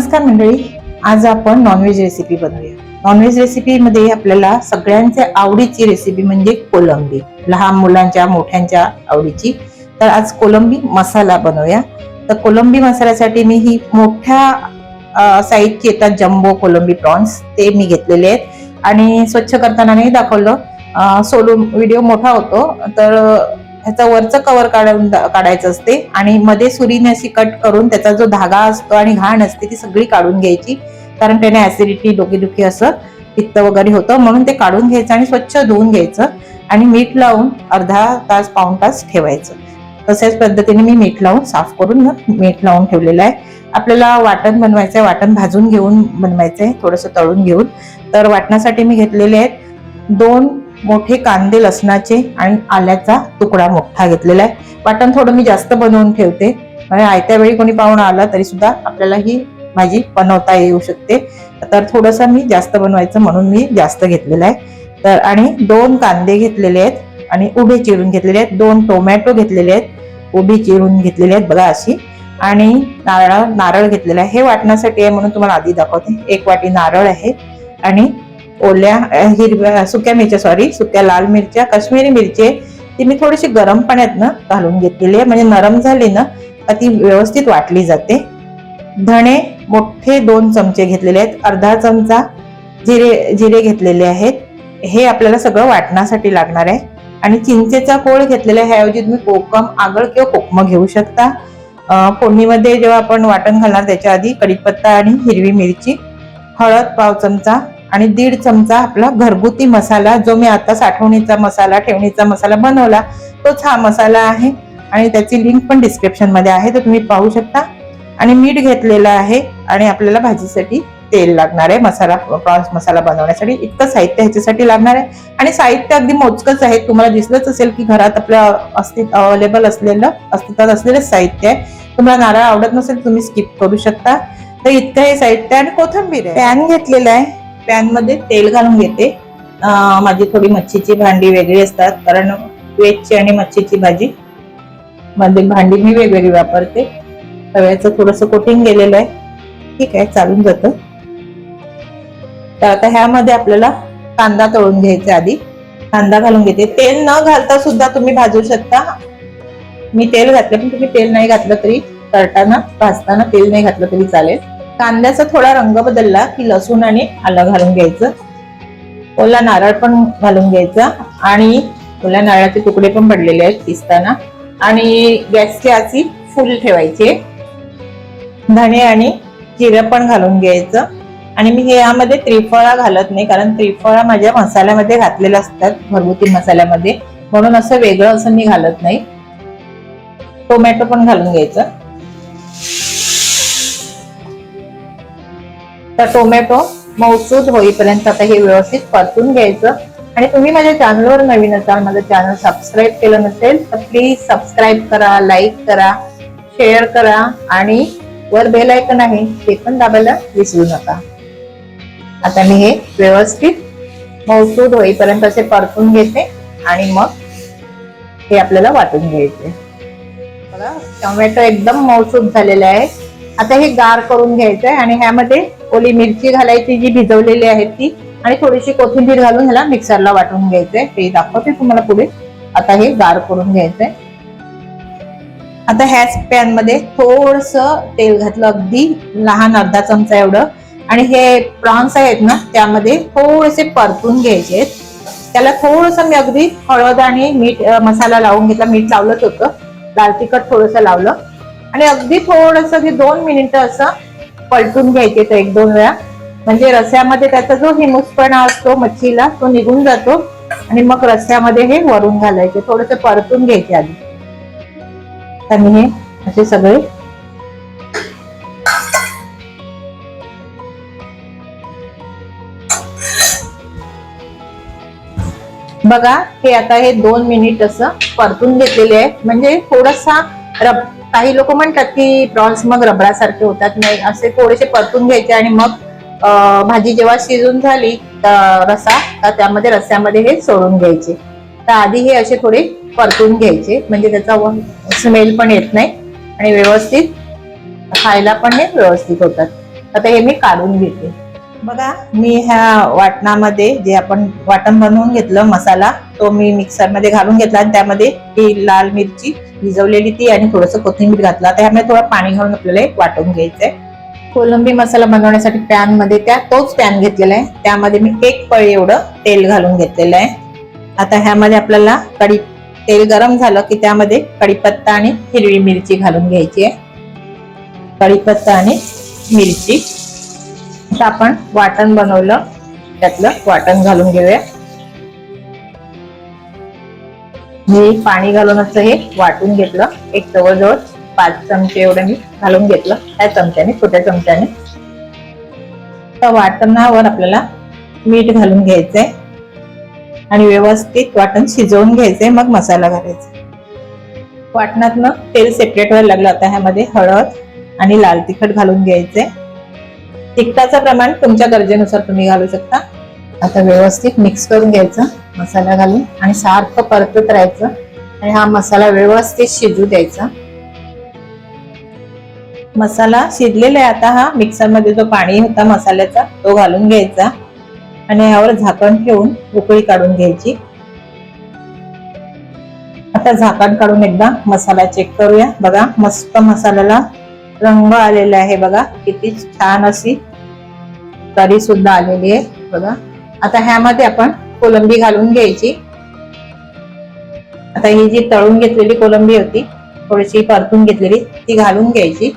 नमस्कार मंडळी. आज आपण नॉनव्हेज रेसिपी बनवूया. नॉनव्हेज रेसिपीमध्ये आपल्याला सगळ्यांच्या आवडीची रेसिपी म्हणजे कोलंबी. लहान मुलांच्या मोठ्यांच्या आवडीची. तर आज कोलंबी मसाला बनवूया. तर कोलंबी मसाल्यासाठी मी ही मोठ्या साईजची येतात जम्बो कोलंबी प्रॉन्स ते मी घेतलेले आहेत. आणि स्वच्छ करताना नाही दाखवलं. अं, सोलून व्हिडिओ मोठा होतो. तर ह्याचा वरचं कवर काढून काढायचं असते. आणि मध्ये सुरीने अशी कट करून त्याचा जो धागा असतो आणि घाण असते ती सगळी काढून घ्यायची. कारण त्याने ऍसिडिटी डोकेदुखी असं पित्त वगैरे होतं. म्हणून ते काढून घ्यायचं आणि स्वच्छ धुवून घ्यायचं. आणि मीठ लावून अर्धा तास पाऊण तास ठेवायचं. तशाच पद्धतीने मी मीठ लावून साफ करून मीठ लावून ठेवलेलं आहे. आपल्याला वाटण बनवायचं आहे वाटण भाजून घेऊन बनवायचं आहे थोडंसं तळून घेऊन. तर वाटणासाठी मी घेतलेले आहेत दोन मोठे कांदे लसणाचे आणि आल्याचा तुकडा मोठा घेतलेला आहे. वाटण थोडं मी जास्त बनवून ठेवते. म्हणजे आयत्या वेळी कोणी पाहुणा आला तरी सुद्धा आपल्याला ही भाजी बनवता येऊ शकते. तर थोडंसं मी जास्त बनवायचं म्हणून मी जास्त घेतलेलं आहे. तर आणि दोन कांदे घेतलेले आहेत आणि उभे चिरून घेतलेले आहेत. दोन टोमॅटो घेतलेले आहेत. उभी चिरून घेतलेले आहेत बघा अशी. आणि नारळ नारळ घेतलेला आहे. हे वाटण्यासाठी आहे म्हणून तुम्हाला आधी दाखवते. एक वाटी नारळ आहे. आणि ओल्या हिरव्या सुक्या मिरच्या सॉरी सुक्या लाल मिरच्या काश्मीरी मिरची ती मी थोडीशी गरम पाण्यात ना घालून घेतलेली आहे. म्हणजे नरम झाली ना ती व्यवस्थित वाटली जाते. धणे मोठे दोन चमचे घेतलेले आहेत. अर्धा चमचा जिरे जिरे घेतलेले आहेत. हे आपल्याला सगळं वाटण्यासाठी लागणार आहे. आणि चिंचेचा कोळ घेतलेला आहे ह्याऐवजी तुम्ही कोकम आगळ किंवा कोकम घेऊ शकता. फोडणीमध्ये जेव्हा आपण वाटण घालणार त्याच्या आधी कढीपत्ता आणि हिरवी मिरची हळद पाव चमचा आणि दीड चमचा आपला घरगुती मसाला जो मी आता साठवणीचा मसाला ठेवणीचा मसाला बनवला तोच हा मसाला आहे. आणि त्याची लिंक पण डिस्क्रिप्शनमध्ये आहे तर तुम्ही पाहू शकता. आणि मीठ घेतलेलं आहे आणि आपल्याला भाजीसाठी तेल लागणार आहे. मसाला प्रॉन्स मसाला बनवण्यासाठी इतकं साहित्य ह्याच्यासाठी लागणार आहे. आणि साहित्य अगदी मोजकंच आहे. तुम्हाला दिसलंच असेल की घरात आपल्या अस्तित्व अवेलेबल असलेलं अस्तित्वात असलेलं साहित्य आहे. तुम्हाला नारळ आवडत नसेल तुम्ही स्किप करू शकता. तर इतकं हे साहित्य आणि कोथंबीर आहे. पॅन घेतलेलं आहे. पॅनमध्ये तेल घालून घेते. माझी थोडी मच्छीची भांडी वेगळी असतात कारण व्हेजची आणि मच्छीची भाजी मध्ये भांडी मी वेगवेगळी वापरते. तव्याचं थोडस कोटिंग गेलेलं आहे. ठीक आहे चालून जातं. तर आता ह्यामध्ये आपल्याला कांदा तळून घ्यायचा आधी. कांदा घालून घेते. तेल न घालता सुद्धा तुम्ही भाजू शकता. मी तेल घातलं पण तुम्ही तेल नाही घातलं तरी तळताना भाजताना तेल नाही घातलं तरी चालेल. कांद्याचा थोडा रंग बदलला की लसूण आणि आलं घालून घ्यायचं. ओला नारळ पण घालून घ्यायचा आणि ओल्या नारळाचे तुकडे पण पडलेले आहेत किसताना आणि गॅसची आची फुल ठेवायचे धणे आणि जिरं पण घालून घ्यायचं. आणि मी हे यामध्ये त्रिफळा घालत नाही कारण त्रिफळा माझ्या मसाल्यामध्ये घातलेल्या असतात घरगुती मसाल्यामध्ये. म्हणून असं वेगळं असं मी घालत नाही. टोमॅटो पण घालून घ्यायचं. तर टोमॅटो मौसूद होईपर्यंत आता हे व्यवस्थित परतून घ्यायचं. आणि तुम्ही माझ्या चॅनलवर नवीन असाल माझं चॅनल सबस्क्राईब केलं नसेल तर प्लीज सबस्क्राईब करा लाईक करा शेअर करा आणि वर बेल ऐकन आहे ते पण दाबायला विसरू नका. आता मी हे व्यवस्थित मौसूद होईपर्यंत असे परतून घेते आणि मग हे आपल्याला वाटून घ्यायचे. टोमॅटो एकदम मौसूद झालेले आहे आता हे गार करून घ्यायचं आहे आणि ह्यामध्ये ओली मिरची घालायची जी भिजवलेली आहे ती आणि थोडीशी कोथिंबीर घालून ह्याला मिक्सरला वाटून घ्यायचंय. ते दाखवते तुम्हाला पुढे. आता हे गार करून घ्यायचंय. आता ह्याच पॅनमध्ये थोडस तेल घातलं. अगदी लहान अर्धा चमचा एवढं. आणि हे प्रॉन्स आहेत ना त्यामध्ये थोडेसे परतून घ्यायचे आहेत. त्याला थोडस मी अगदी हळद आणि मीठ मसाला लावून घेतला. मीठ लावलंच होतं. लाल तिखट थोडस लावलं. आणि अगदी थोडस दोन मिनिटं असं पलटून घ्यायचे तर एक दोन वेळा. म्हणजे रस्यामध्ये त्याचा जो हिमुसपणा असतो मच्छीला तो निघून जातो. आणि मग रस्यामध्ये हे वरून घालायचे. थोडस परतून घ्यायचे आधी. आणि हे असे सगळे. बघा हे आता हे दोन मिनिट असं परतून घेतलेले आहे म्हणजे थोडासा रब काही लोक म्हणतात की प्रॉन्स मग रबरासारखे होतात. नाही असे थोडेसे परतून घ्यायचे आणि मग भाजी जेव्हा शिजून झाली तर रसा तर त्यामध्ये रस्स्यामध्ये हे सोडून घ्यायचे. तर आधी हे असे थोडे परतून घ्यायचे. म्हणजे त्याचा स्मेल पण येत नाही आणि व्यवस्थित खायला पण हे व्यवस्थित होतात. आता हे मी काढून घेते. बघा मी ह्या वाटणामध्ये जे आपण वाटण बनवून घेतलं मसाला तो मी मिक्सरमध्ये घालून घेतला आणि त्यामध्ये ही लाल मिरची भिजवलेली ती आणि थोडस कोथिंबीर घातला. आता ह्यामध्ये थोडं पाणी घालून आपल्याला हे वाटून घ्यायचंय. कोलंबी मसाला बनवण्यासाठी पॅनमध्ये त्या तोच पॅन घेतलेला आहे. त्यामध्ये मी एक पळी एवढं तेल घालून घेतलेलं आहे. आता ह्यामध्ये आपल्याला कढी तेल गरम झालं की त्यामध्ये कढीपत्ता आणि हिरवी मिरची घालून घ्यायची आहे. कढीपत्ता आणि मिरची. आता आपण वाटण बनवलं. त्यातलं वाटण घालून घेऊया. मी पाणी घालूनच हे वाटून घेतलं. एक जवळजवळ पाच चमचे एवढं मी घालून घेतलं. त्या चमच्याने छोट्या चमच्याने. तर वाटणावर आपल्याला मीठ घालून घ्यायचंय. आणि व्यवस्थित वाटण शिजवून घ्यायचंय मग मसाला घालायचा. वाटणातनं तेल सेपरेट व्हायला लागलं. आता ह्यामध्ये हळद आणि लाल तिखट घालून घ्यायचंय. तिखटाचं प्रमाण तुमच्या गरजेनुसार तुम्ही घालू शकता. आता व्यवस्थित मिक्स करून घ्यायचं मसाला घालून आणि सारखं परतत राहायचं. आणि हा मसाला व्यवस्थित शिजू द्यायचा. मसाला शिजलेला आहे आता हा मिक्सरमध्ये जो पाणी होता मसाल्याचा तो घालून घ्यायचा. आणि यावर झाकण ठेवून उकळी काढून घ्यायची. आता झाकण काढून एकदा मसाला चेक करूया. बघा मस्त मसाल्याला रंग आलेला आहे बघा. किती छान अशी तरी सुद्धा आलेली आहे बघा. आता ह्यामध्ये आपण कोलंबी घालून घ्यायची. आता ही जी तळून घेतलेली कोलंबी होती थोडीशी परतून घेतलेली ती घालून घ्यायची.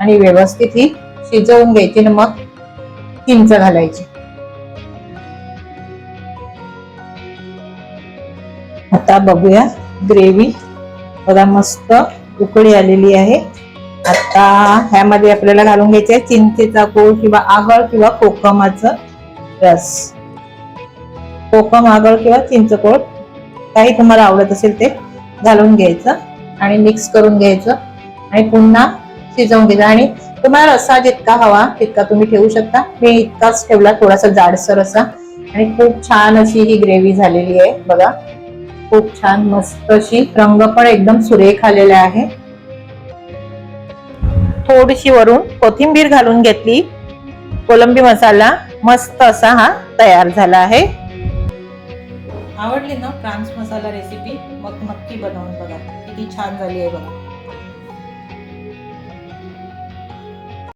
आणि व्यवस्थित ही शिजवून घ्यायची आणि मग चिंच घालायची. आता बघूया ग्रेव्ही. बघा मस्त उकळी आलेली आहे. आता ह्यामध्ये आपल्याला घालून घ्यायचे चिंचेचा कोळ किंवा आगळ किंवा कोकमाचं रस. कोकम आगळ किंवा चिंचकोळ काही तुम्हाला आवडत असेल ते घालून घ्यायचं आणि मिक्स करून घ्यायचं आणि पुन्हा शिजवून घ्यायचं. आणि तुम्हाला रसा जितका हवा तितका तुम्ही ठेवू शकता. मी इतकाच ठेवला थोडासा जाडसर असा. आणि खूप छान अशी ही ग्रेव्ही झालेली आहे. बघा खूप छान मस्त अशी रंग पण एकदम सुरेख आलेला आहे. थोडीशी वरून कोथिंबीर घालून घेतली. कोलंबी मसाला मस्त असा हा तयार झाला आहे. आवडली ना फ्रान्स मसाला रेसिपी मग नक्की बनवून बघा. किती छान झाली आहे बघा.